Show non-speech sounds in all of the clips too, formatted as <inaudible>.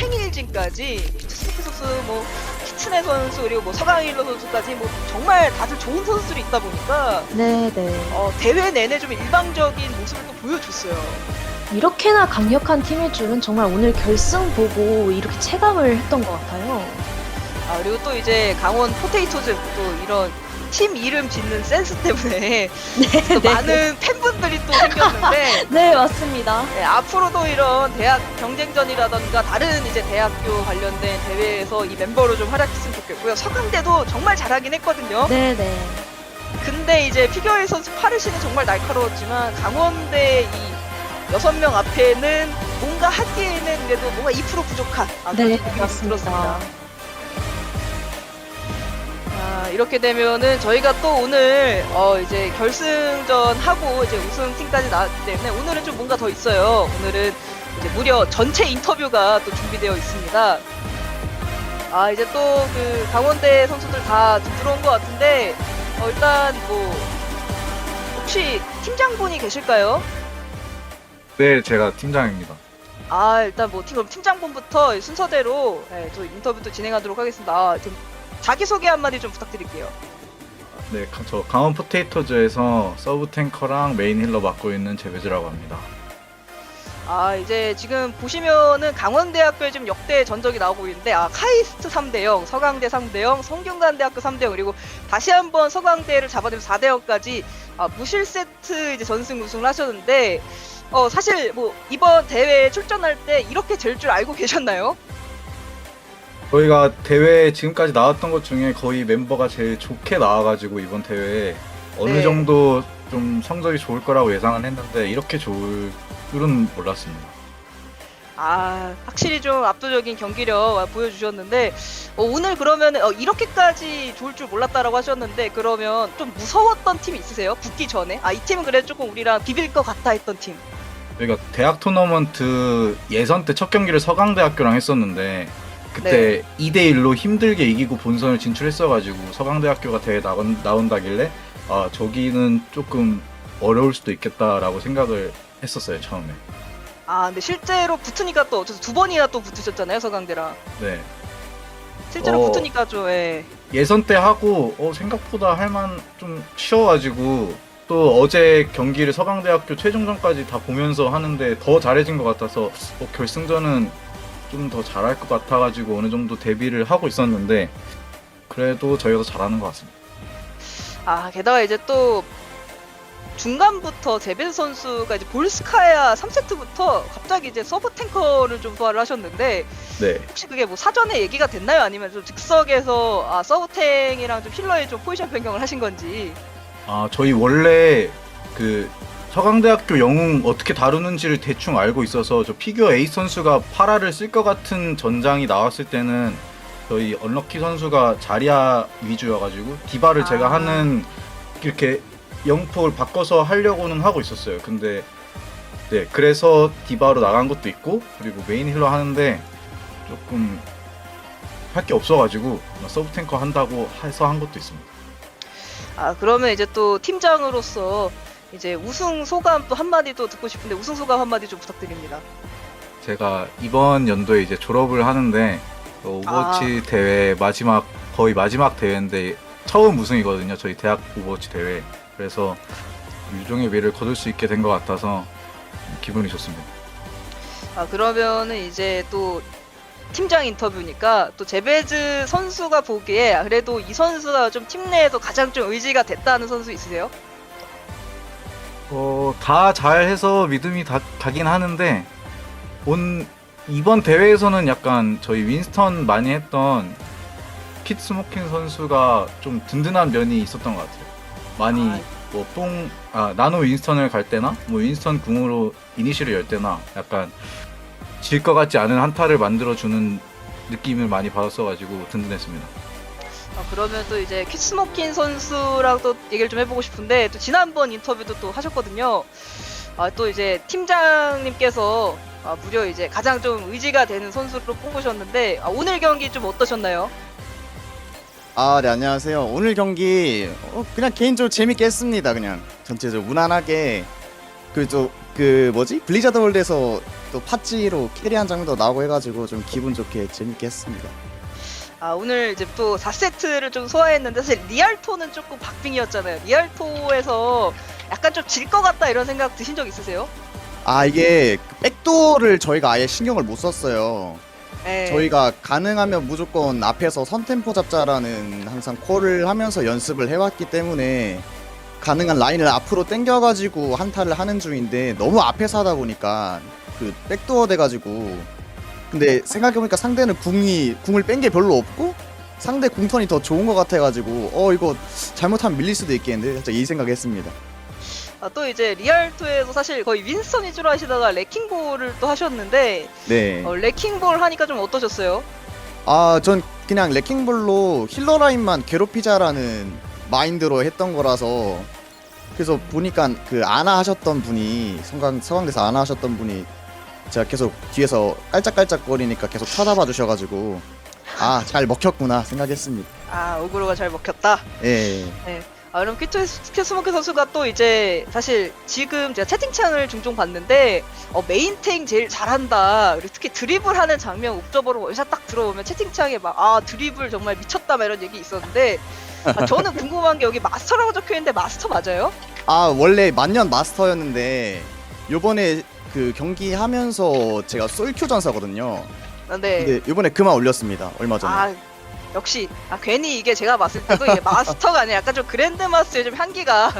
탱일진까지 스티키 선수, 뭐 키츠네 선수 그리고 뭐 서강일로 선수까지 뭐 정말 다들 좋은 선수들이 있다 보니까 네, 네. 어, 대회 내내 좀 일방적인 모습을 또 보여줬어요. 이렇게나 강력한 팀일 줄은 정말 오늘 결승 보고 이렇게 체감을 했던 것 같아요. 아 그리고 또 이제 강원 포테이토즈 또 이런 팀 이름 짓는 센스 때문에 <laughs> 또 네. 많은 팬분들이 또 생겼는데 <laughs> 네, 맞습니다. 네, 앞으로도 이런 대학 경쟁전이라던가 다른 이제 대학교 관련된 대회에서 이 멤버로 좀 활약했으면 좋겠고요. 서강대도 정말 잘하긴 했거든요. 네, 네. 근데 이제 피겨의 선수 파르시는 정말 날카로웠지만 강원대 이 여섯 명 앞에는 뭔가 하기에는 그래도 뭔가 2% 부족한 아, 그런 네, 느낌이 좀 맞습니다. 들었습니다. 아, 이렇게 되면은 저희가 또 오늘 어 이제 결승전 하고 이제 우승팀까지 나왔기 때문에 오늘은 좀 뭔가 더 있어요. 오늘은 이제 무려 전체 인터뷰가 또 준비되어 있습니다. 아 이제 또 그 강원대 선수들 다 지금 들어온 것 같은데 어, 일단 뭐 혹시 팀장분이 계실까요? 네, 제가 팀장입니다. 아 일단 뭐 팀, 그럼 팀장분부터 순서대로 네, 저 인터뷰도 진행하도록 하겠습니다. 아, 좀 자기소개 한마디 좀 부탁드릴게요. 네, 가- 저 강원 포테이토즈에서 서브 탱커랑 메인 힐러 맡고 있는 재배즈라고 합니다. 아 이제 지금 보시면은 강원대학교에 지금 역대 전적이 나오고 있는데 아 카이스트 3대 0, 서강대 3대 0, 성균관대학교 3대 0 그리고 다시 한번 서강대를 잡아내면서 4대 0까지 아, 무실 세트 이제 전승 우승을 하셨는데 어 사실 뭐 이번 대회에 출전할 때 이렇게 될 줄 알고 계셨나요? 저희가 대회 지금까지 나왔던 것 중에 거의 멤버가 제일 좋게 나와가지고 이번 대회에 어느 네. 정도 좀 성적이 좋을 거라고 예상을 했는데 이렇게 좋을 줄은 몰랐습니다. 아 확실히 좀 압도적인 경기력 보여주셨는데 어, 오늘 그러면 어, 이렇게까지 좋을 줄 몰랐다라고 하셨는데 그러면 좀 무서웠던 팀이 있으세요? 붙기 전에 아 이 팀은 그래도 조금 우리랑 비빌 것 같다 했던 팀. 저희가 대학 토너먼트 예선 때 첫 경기를 서강대학교랑 했었는데 그때 2대 1로 힘들게 이기고 본선을 진출했어가지고 서강대학교가 대회 나온, 나온다길래 아 저기는 조금 어려울 수도 있겠다라고 생각을 했었어요 처음에. 아 근데 실제로 붙으니까 또 어째서 두 번이나 또 붙으셨잖아요 서강대랑. 네. 실제로 어. 붙으니까 좀 예. 예선 때 하고 어, 생각보다 할만 좀 쉬워가지고 또 어제 경기를 서강대학교 최종전까지 다 보면서 하는데 더 잘해진 것 같아서 어, 결승전은 좀 더 잘할 것 같아가지고 어느 정도 대비를 하고 있었는데 그래도 저희가 더 잘하는 것 같습니다. 아 게다가 이제 또 중간부터 제베스 선수가 이제 볼스카야 3세트부터 갑자기 이제 서브 탱커를 좀 소화를 하셨는데 네. 혹시 그게 뭐 사전에 얘기가 됐나요? 아니면 좀 즉석에서 아 서브 탱이랑 좀 힐러의 좀 포지션 변경을 하신 건지 아 저희 원래 그 서강대학교 영웅 어떻게 다루는지를 대충 알고 있어서 저 피규어 에이스 선수가 파라를 쓸 것 같은 전장이 나왔을 때는 저희 언럭키 선수가 자리아 위주여가지고 디바를 제가 아. 하는 이렇게 영폭을 바꿔서 하려고는 하고 있었어요. 근데 네 그래서 디바로 나간 것도 있고 그리고 메인 힐러 하는데 조금 할 게 없어가지고 서브 탱커 한다고 해서 한 것도 있습니다. 아 그러면 이제 또 팀장으로서 이제 우승 소감 또 한마디 또 듣고 싶은데 우승 소감 한마디 좀 부탁드립니다. 제가 이번 연도에 이제 졸업을 하는데 어, 오버워치 대회 마지막 거의 마지막 대회인데 처음 우승이거든요. 저희 대학 오버워치 대회. 그래서 유종의 미를 거둘 수 있게 된 것 같아서 기분이 좋습니다. 아 그러면은 이제 또 팀장 인터뷰니까 또 제베즈 선수가 보기에 그래도 이 선수가 좀 팀 내에서 가장 좀 의지가 됐다는 선수 있으세요? 어, 다 잘해서 믿음이 다, 가긴 하는데 온 이번 대회에서는 약간 저희 윈스턴 많이 했던 킷 스모킹 선수가 좀 든든한 면이 있었던 것 같아요. 많이 아. 뭐 뽕, 아 나노 윈스턴을 갈 때나 뭐 윈스턴 궁으로 이니시를 열 때나 약간 질 것 같지 않은 한타를 만들어 주는 느낌을 많이 받았어 가지고 든든했습니다. 아, 그러면 또 이제 퀴스모킨 선수랑 또 얘기를 좀 해보고 싶은데 또 지난번 인터뷰도 또 하셨거든요. 아, 또 이제 팀장님께서 아, 무려 이제 가장 좀 의지가 되는 선수로 뽑으셨는데 아, 오늘 경기 좀 어떠셨나요? 아, 네, 안녕하세요. 오늘 경기 어, 그냥 개인적으로 재밌게 했습니다. 그냥 전체적으로 무난하게 그저그 뭐지 블리자드 월드에서 또 팟지로 캐리한 장면도 나오고 해가지고 좀 기분 좋게 재밌게 했습니다. 아 오늘 이제 또 4세트를 좀 소화했는데 사실 리알토는 조금 박빙이었잖아요. 리알토에서 약간 좀 질 것 같다 이런 생각 드신 적 있으세요? 아 이게 그 백도어를 저희가 아예 신경을 못 썼어요. 네. 저희가 가능하면 무조건 앞에서 선템포 잡자라는 항상 콜을 하면서 연습을 해왔기 때문에 가능한 라인을 앞으로 당겨가지고 한타를 하는 중인데 너무 앞에서 하다 보니까 그 백도어 돼가지고 근데 생각해보니까 상대는 궁이 궁을 뺀 게 별로 없고 상대 궁턴이 더 좋은 것 같아가지고 어 이거 잘못하면 밀릴 수도 있겠는데 살짝 이 생각했습니다. 아, 또 이제 리알토에서 사실 거의 윈스턴 위주로 하시다가 레킹볼을 또 하셨는데 네. 어, 레킹볼 하니까 좀 어떠셨어요? 아, 전 그냥 레킹볼로 힐러 라인만 괴롭히자라는 마인드로 했던 거라서 그래서 보니까 그 아나 하셨던 분이 성강 서강대에서 아나 하셨던 분이 제가 계속 뒤에서 깔짝깔짝거리니까 계속 쳐다봐 주셔가지고 아 잘 먹혔구나 생각했습니다. 아 오그로가 잘 먹혔다. 예. 아, 그럼 퀴트 스모크 선수가 또 이제 사실 지금 제가 채팅창을 종종 봤는데 어, 메인탱 제일 잘한다. 그리고 특히 드리블 하는 장면 옵저버로 원샷 딱 들어오면 채팅창에 막 아 드리블 정말 미쳤다 막 이런 얘기 있었는데 아, 저는 궁금한 게 여기 마스터라고 적혀 있는데 마스터 맞아요? 아 원래 만년 마스터였는데 요번에 그 경기 하면서 제가 솔큐 전사거든요. 아, 네. 근데 요번에 그만 올렸습니다. 얼마 전에. 아 역시 아 괜히 이게 제가 봤을 때도 이게 마스터가 아니라 약간 좀 그랜드 마스터의 좀 향기가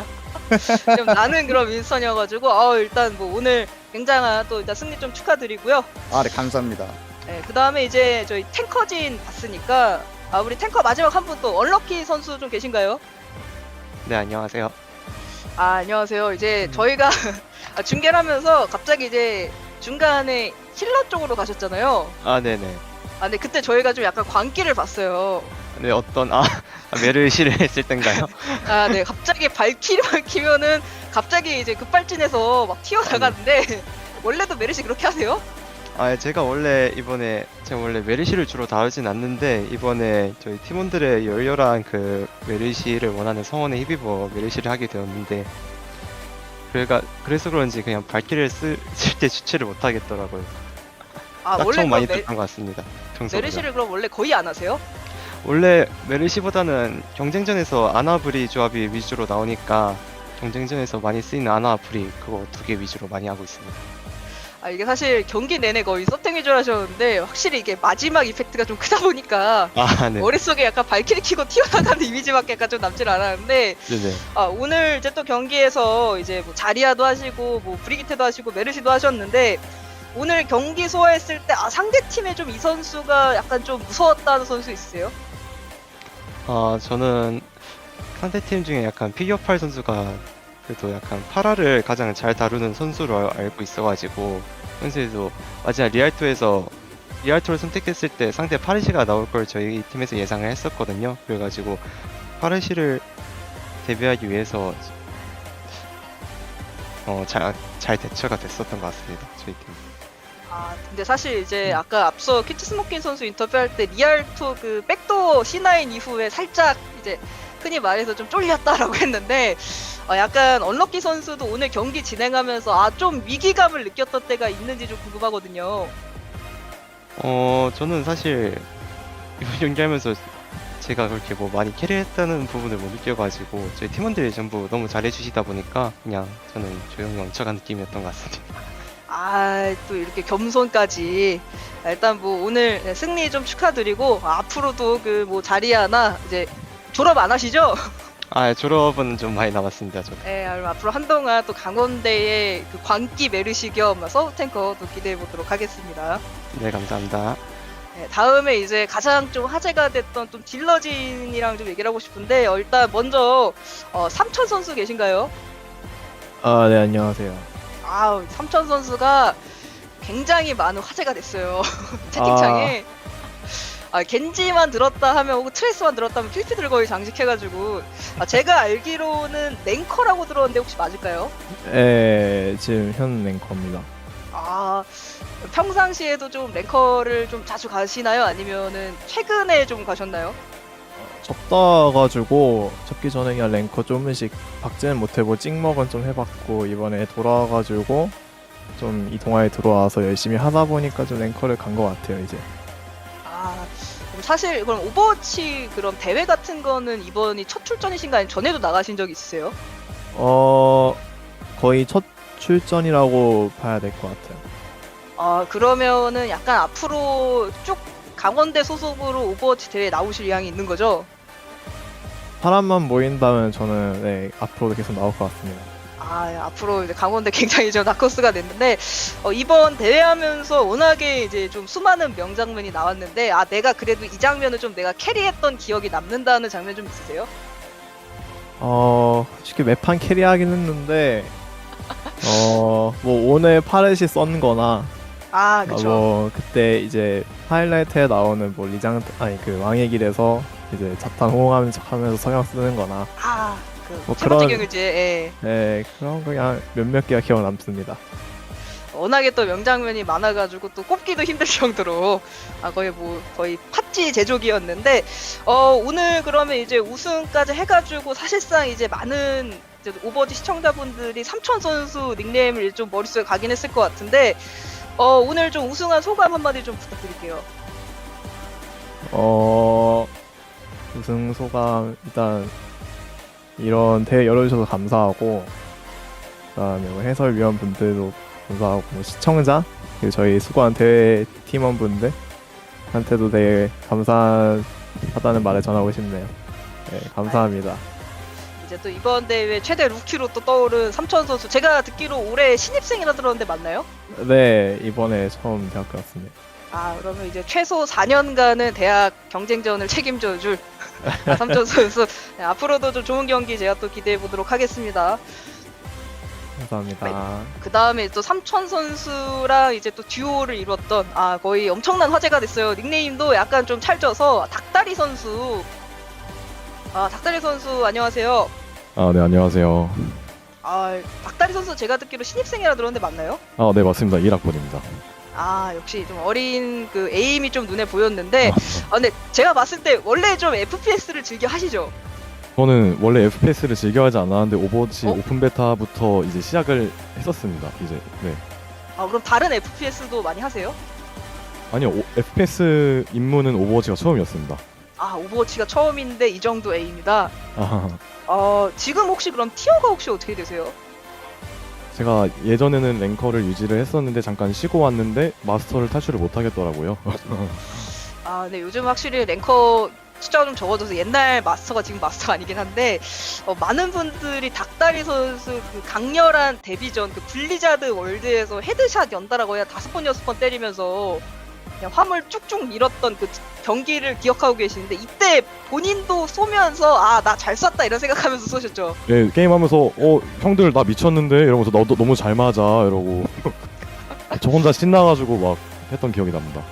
<laughs> 좀 나는 그런 윈선이어가지고 어 일단 뭐 오늘 굉장한 또 일단 승리 좀 축하드리고요. 아, 네 감사합니다. 네, 그 다음에 이제 저희 탱커진 봤으니까 아 우리 탱커 마지막 한 분 또 얼럭키 선수 좀 계신가요? 네, 안녕하세요. 아 안녕하세요. 이제 저희가 아, 중계를 하면서 갑자기 이제 중간에 힐러 쪽으로 가셨잖아요. 아, 네네. 아 근데 그때 저희가 좀 약간 광기를 봤어요. 네, 어떤, 아, 아, 메르시를 했을 땐가요? 아, 네. 갑자기 발키리만 키면은 갑자기 이제 급발진해서 막 튀어나가는데 <laughs> 원래도 메르시 그렇게 하세요? 아, 제가 원래 이번에, 제가 원래 메르시를 주로 다루진 않는데, 이번에 저희 팀원들의 열렬한 그 메르시를 원하는 성원에 힘입어 메르시를 하게 되었는데, 그래가, 그래서 그런지 그냥 발키리를 쓸 때 주체를 못 하겠더라고요. 아, 원래 딱총 많이 그럼 메, 됐던 것 같습니다. 평소보다. 메르시를 그럼 원래 거의 안 하세요? 원래 메르시보다는 경쟁전에서 아나브리 조합이 위주로 나오니까 경쟁전에서 많이 쓰이는 아나브리 그거 두 개 위주로 많이 하고 있습니다. 아, 이게 사실 경기 내내 거의 서탱 위주로 하셨는데 확실히 이게 마지막 이펙트가 좀 크다 보니까 아, 네. 머릿속에 약간 발키리 키고 튀어나가는 <laughs> 이미지밖에 약간 좀 남질 않았는데 네네. 아, 오늘 이제 또 경기에서 이제 뭐 자리아도 하시고 뭐 브리기테도 하시고 메르시도 하셨는데 오늘 경기 소화했을 때 아, 상대 팀에 좀 이 선수가 약간 좀 무서웠다는 선수 있으세요? 아, 저는 상대 팀 중에 약간 피겨팔 선수가 그래도 약간 파라를 가장 잘 다루는 선수로 알- 알고 있어가지고 현수에도 마지막 리알토에서 리알토를 선택했을 때 상대 파르시가 나올 걸 저희 팀에서 예상을 했었거든요. 그래가지고 파르시를 대비하기 위해서 어, 잘, 잘 대처가 됐었던 것 같습니다. 저희 팀. 아 근데 사실 이제 아까 앞서 퀴트 스모킨 선수 인터뷰할 때 리알토 그 백도 C9 이후에 살짝 이제 흔히 말해서 좀 쫄렸다라고 <laughs> 했는데 어, 약간 언럭키 선수도 오늘 경기 진행하면서 아 좀 위기감을 느꼈던 때가 있는지 좀 궁금하거든요. 어, 저는 사실 이번 경기하면서 제가 그렇게 뭐 많이 캐리했다는 부분을 못 느껴가지고 저희 팀원들이 전부 너무 잘해주시다 보니까 그냥 저는 조용히 멈춰간 느낌이었던 것 같습니다. 아 또 이렇게 겸손까지 아, 일단 뭐 오늘 네, 승리 좀 축하드리고 아, 앞으로도 그 뭐 자리 하나 이제 졸업 안 하시죠? <laughs> 아, 졸업은 좀 많이 남았습니다, 저. 네, 그럼 앞으로 한동안 또 강원대의 그 광기 메르시 겸 서브 탱커 또 기대해 보도록 하겠습니다. 네, 감사합니다. 네, 다음에 이제 가장 좀 화제가 됐던 좀 딜러진이랑 좀 얘기를 하고 싶은데 어, 일단 먼저 어, 삼천 선수 계신가요? 아, 네, 안녕하세요. 아우 삼천 선수가 굉장히 많은 화제가 됐어요 <laughs> 채팅창에. 아, 겐지만 들었다 하면 혹은 트레이스만 들었다 하면 킬피들 거의 장식해가지고 아, 제가 알기로는 랭커라고 들었는데 혹시 맞을까요? 예, 지금 현 랭커입니다. 아 평상시에도 좀 랭커를 좀 자주 가시나요? 아니면은 최근에 좀 가셨나요? 접다가지고 접기 전에 그냥 랭커 조금씩 박지는 못해보고 찍먹은 좀 해봤고 이번에 돌아와가지고 좀 이 동아에 들어와서 열심히 하다 보니까 좀 랭커를 간 것 같아요 이제. 사실 그럼 오버워치 그런 대회 같은 거는 이번이 첫 출전이신가 아니면 전에도 나가신 적 있으세요? 어 거의 첫 출전이라고 봐야 될 것 같아요. 아, 그러면은 약간 앞으로 쭉 강원대 소속으로 오버워치 대회 나오실 의향이 있는 거죠? 사람만 모인다면 저는 네, 앞으로도 계속 나올 것 같습니다. 아, 앞으로 이제 강원대 <laughs> 굉장히 좀 다커스가 됐는데, 어, 이번 대회 하면서 워낙에 이제 좀 수많은 명장면이 나왔는데, 아, 내가 그래도 이 장면을 좀 내가 캐리했던 기억이 남는다는 장면 좀 있으세요? 어 솔직히 매판 캐리하긴 했는데 어 뭐 오늘 파렛이 썬거나 아, 아, 그쵸. 뭐 그때 이제 하이라이트에 나오는 뭐 리장 아니 그 왕의 길에서 이제 자탄 호응하는 척하면서 성형 쓰는거나 아, 그, 뭐 세 번째 그런- 경유제, 예. 네 그런 거 그냥 몇몇 개가 기억 남습니다. 워낙에 또 명장면이 많아가지고 또 꼽기도 힘들 정도로 아 거의 뭐 거의 팥쥐 제조기였는데 어 오늘 그러면 이제 우승까지 해가지고 사실상 이제 많은 이제 오버워치 시청자분들이 삼천 선수 닉네임을 좀 머릿속에 가긴 했을 것 같은데 어 오늘 좀 우승한 소감 한마디 좀 부탁드릴게요. 어 우승 소감 일단 이런 대회 열어주셔서 감사하고 그다음에 뭐 해설위원 분들도 감사하고 뭐 시청자 그리고 저희 수고한 대회 팀원분들 한테도 되게 감사하다는 말을 전하고 싶네요. 네, 감사합니다. 이제 또 이번 대회 최대 루키로 또 떠오른 삼천 선수 제가 듣기로 올해 신입생이라 들었는데 맞나요? 네, 이번에 처음 대학교 왔습니다. 아 그러면 이제 최소 4년간은 대학 경쟁전을 책임져 줄 아, 삼천 선수 네, 앞으로도 좀 좋은 경기 제가 또 기대해 보도록 하겠습니다. 감사합니다. 그 다음에 또 삼천 선수랑 이제 또 듀오를 이뤘던 아 거의 엄청난 화제가 됐어요. 닉네임도 약간 좀 찰져서 닭다리 선수. 아 닭다리 선수 안녕하세요. 아, 네, 안녕하세요. 아 닭다리 선수 제가 듣기로 신입생이라 들었는데 맞나요? 아, 네, 맞습니다. 1학번입니다. 아 역시 좀 어린 그 에임이 좀 눈에 보였는데 아 근데 제가 봤을 때 원래 좀 FPS를 즐겨 하시죠? 저는 원래 FPS를 즐겨하지 않았는데 오버워치 어? 오픈 베타부터 이제 시작을 했었습니다. 이제 네. 아 그럼 다른 FPS도 많이 하세요? 아니요, 오- FPS 입문은 오버워치가 처음이었습니다. 아 오버워치가 처음인데 이 정도 에임이다. 아, 어 지금 혹시 그럼 티어가 혹시 어떻게 되세요? 제가 예전에는 랭커를 유지를 했었는데 잠깐 쉬고 왔는데 마스터를 탈출을 못 하겠더라고요. 아, 네, 요즘 확실히 랭커 숫자가 좀 적어져서 옛날 마스터가 지금 마스터가 아니긴 한데, 어, 많은 분들이 닭다리 선수 그 강렬한 데뷔전, 그 블리자드 월드에서 헤드샷 연달아 거의 한 다섯 번, 여섯 번 때리면서 화물 쭉쭉 밀었던 그 경기를 기억하고 계시는데, 이때 본인도 쏘면서, 아, 나 잘 쐈다 이런 생각하면서 쏘셨죠? 네, 게임하면서 어, 형들 나 미쳤는데 이러면서 너도 너무 잘 맞아 이러고 <laughs> 저 혼자 신나가지고 막 했던 기억이 납니다.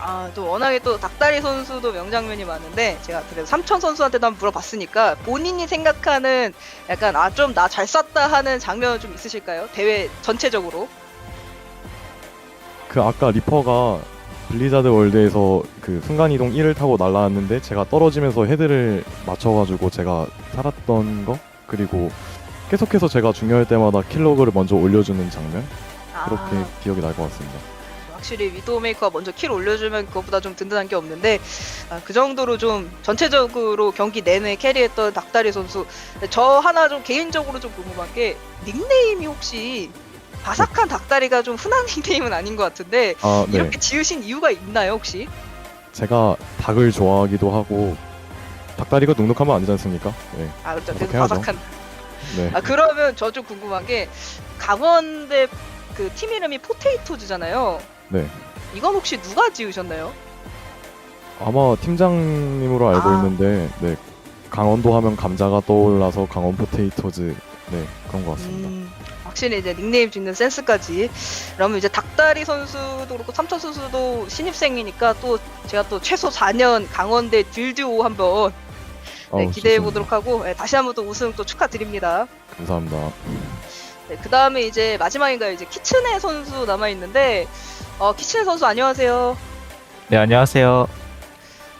아, 또 워낙에 또 닭다리 선수도 명장면이 많은데 제가 그래도 삼천 선수한테도 한번 물어봤으니까 본인이 생각하는 약간 아 좀 나 잘 쐈다 하는 장면 좀 있으실까요? 대회 전체적으로. 그 아까 리퍼가 블리자드 월드에서 그 순간이동 1을 타고 날라왔는데 제가 떨어지면서 헤드를 맞춰가지고 제가 살았던 거 그리고 계속해서 제가 중요할 때마다 킬로그를 먼저 올려주는 장면 그렇게 아, 기억이 날 것 같습니다. 확실히 위도우메이커가 먼저 킬 올려주면 그것보다 좀 든든한 게 없는데 아, 그 정도로 좀 전체적으로 경기 내내 캐리했던 닭다리 선수. 근데 저 하나 좀 개인적으로 좀 궁금한 게 닉네임이 혹시 바삭한 닭다리가 좀 흔한 <laughs> 닉네임은 아닌 것 같은데 아, 네. 이렇게 지으신 이유가 있나요 혹시? 제가 닭을 좋아하기도 하고 닭다리가 눅눅하면 아니지 않습니까? 네. 아 그렇죠. 하죠. 바삭한. 네. 아 그러면 저 좀 궁금한 게 강원대 그 팀 이름이 포테이토즈잖아요. 네. 이건 혹시 누가 지으셨나요? 아마 팀장님으로 알고 아. 있는데 네. 강원도 하면 감자가 떠올라서 강원 포테이토즈 네 그런 것 같습니다. 음, 확실히 이제 닉네임 짓는 센스까지. 그러면 이제 닭다리 선수도 그렇고 삼천 선수도 신입생이니까 또 제가 또 최소 4년 강원대 딜듀오 한번 네, 기대해. 보도록 하고 네, 다시 한번 또 우승 또 축하드립니다. 감사합니다. 네, 그 다음에 이제 마지막인가요? 이제 키츠네 선수 남아 있는데 어, 키츠네 선수 안녕하세요. 네, 안녕하세요.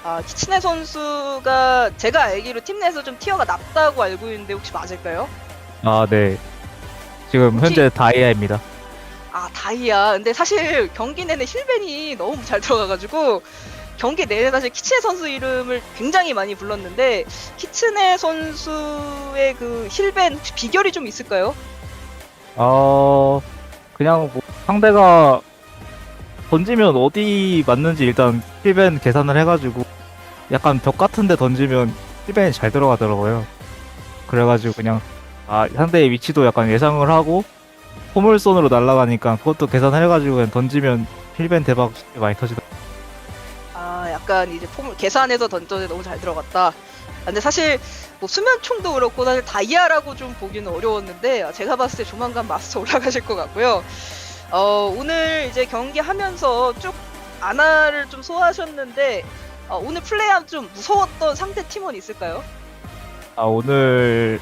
아, 키츠네 선수가 제가 알기로 팀 내에서 좀 티어가 낮다고 알고 있는데 혹시 맞을까요? 아, 네. 지금 현재 다이아입니다. 아 다이아. 근데 사실 경기 내내 힐벤이 너무 잘 들어가가지고 경기 내내 사실 키츠네 선수 이름을 굉장히 많이 불렀는데 키츠네 선수의 그 힐벤 혹시 비결이 좀 있을까요? 어, 그냥 뭐 상대가 던지면 어디 맞는지 일단 힐벤 계산을 해가지고 약간 벽 같은데 던지면 힐벤이 잘 들어가더라고요. 그래가지고 그냥 아 상대의 위치도 약간 예상을 하고 포물선으로 날아가니까 그것도 계산해가지고 그냥 던지면 힐벤 대박 많이 터지더라고요. 아 약간 이제 폼을 계산해서 던져도 너무 잘 들어갔다. 아, 근데 사실 뭐 수면총도 그렇고 사실 다이아라고 좀 보기는 어려웠는데 아, 제가 봤을 때 조만간 마스터 올라가실 것 같고요. 어, 오늘 이제 경기하면서 쭉 아나를 좀 소화하셨는데 어, 오늘 플레이하면 좀 무서웠던 상대 팀원 있을까요? 아 오늘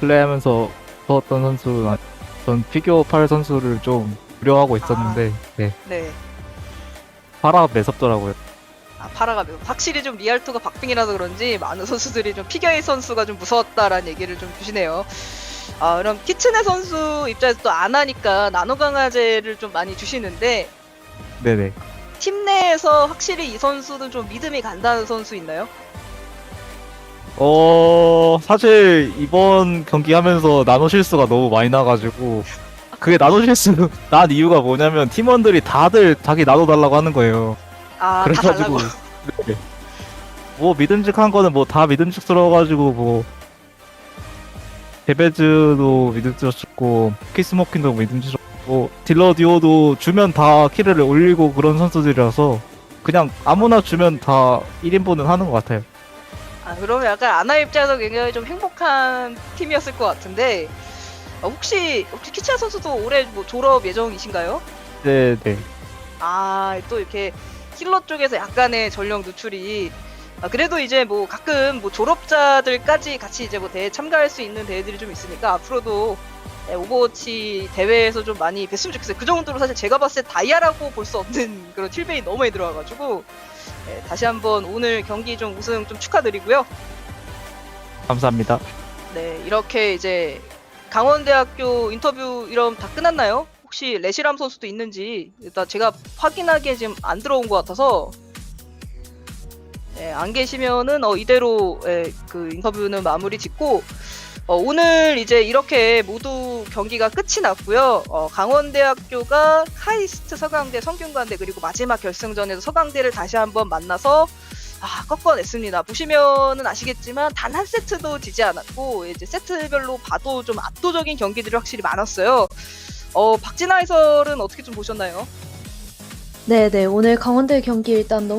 플레이하면서 무서웠던 선수 전 피규어 8 선수를 좀 두려워하고 있었는데 네 네. 파라 매섭더라고요. 아, 파라가 매우- 확실히 좀 리알토가 박빙이라서 그런지 많은 선수들이 좀 피겨의 선수가 좀 무서웠다라는 얘기를 좀 주시네요. 아, 그럼 키츠네 선수 입장에서 또 안 하니까 나노 강화제를 좀 많이 주시는데 네네. 팀 내에서 확실히 이 선수는 좀 믿음이 간다는 선수 있나요? 어 사실 이번 경기 하면서 나노 실수가 너무 많이 나가지고 그게 나노 실수 <laughs> 난 이유가 뭐냐면 팀원들이 다들 자기 나노 달라고 하는 거예요. 아, 다 그래가지고. 네. 뭐 믿음직한 거는 뭐 다 믿음직스러워가지고 뭐 데베즈도 믿음직스럽고 키스모킨도 믿음직스럽고 딜러 듀오도 주면 다 키를 올리고 그런 선수들이라서 그냥 아무나 주면 다 1인분은 하는 것 같아요. 아, 그러면 약간 아나 입장에서 굉장히 좀 행복한 팀이었을 것 같은데 아, 혹시 혹시 키츠네 선수도 올해 뭐 졸업 예정이신가요? 네 네. 아, 또 이렇게 힐러 쪽에서 약간의 전력 누출이 아, 그래도 이제 뭐 가끔 뭐 졸업자들까지 같이 이제 뭐 대회 참가할 수 있는 대회들이 좀 있으니까 앞으로도 네, 오버워치 대회에서 좀 많이 뵀으면 좋겠어요. 그 정도로 사실 제가 봤을 때 다이아라고 볼 수 없는 그런 틸베이 너무 많이 들어와가지고 네, 다시 한번 오늘 경기 좀 우승 좀 축하드리고요. 감사합니다. 네, 이렇게 이제 강원대학교 인터뷰 이럼 다 끝났나요? 혹시 레시람 선수도 있는지 일단 제가 확인하기에 지금 안 들어온 것 같아서 네, 안 계시면은 어, 이대로 예, 그 인터뷰는 마무리 짓고 어, 오늘 이제 이렇게 모두 경기가 끝이 났고요. 어, 강원대학교가 카이스트 서강대 성균관대 그리고 마지막 결승전에서 서강대를 다시 한번 만나서 아, 꺾어냈습니다. 보시면은 아시겠지만 단 한 세트도 지지 않았고 이제 세트별로 봐도 좀 압도적인 경기들이 확실히 많았어요. 어, 박진아 해설은 어떻게 좀 보셨나요? 네네 오늘 강원대 경기 일단 너무